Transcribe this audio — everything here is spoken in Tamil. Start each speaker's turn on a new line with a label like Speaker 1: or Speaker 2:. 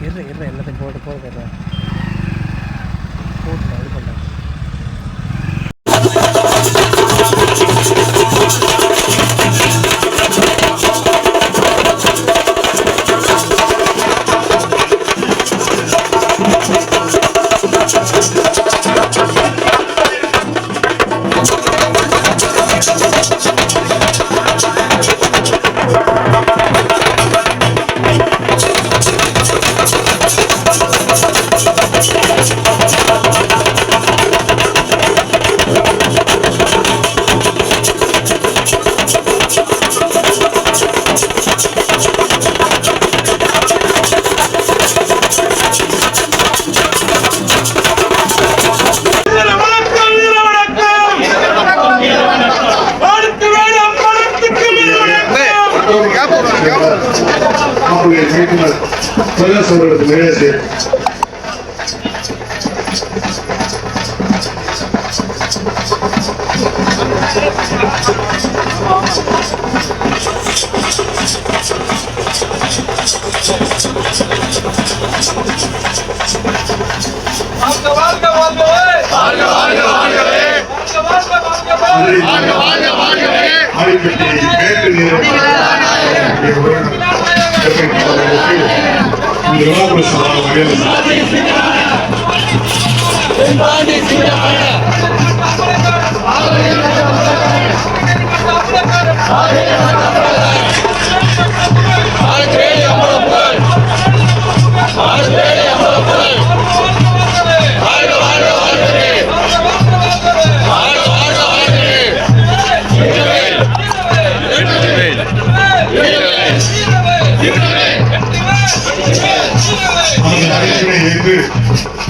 Speaker 1: இரு இரு எல்லாத்தையும் போட்டு போட்டு
Speaker 2: வாழ்க வாழ்கவே வாழ்க வாழ்க வாழ்கவே
Speaker 3: மேற்கு Gracias. ハハハハ。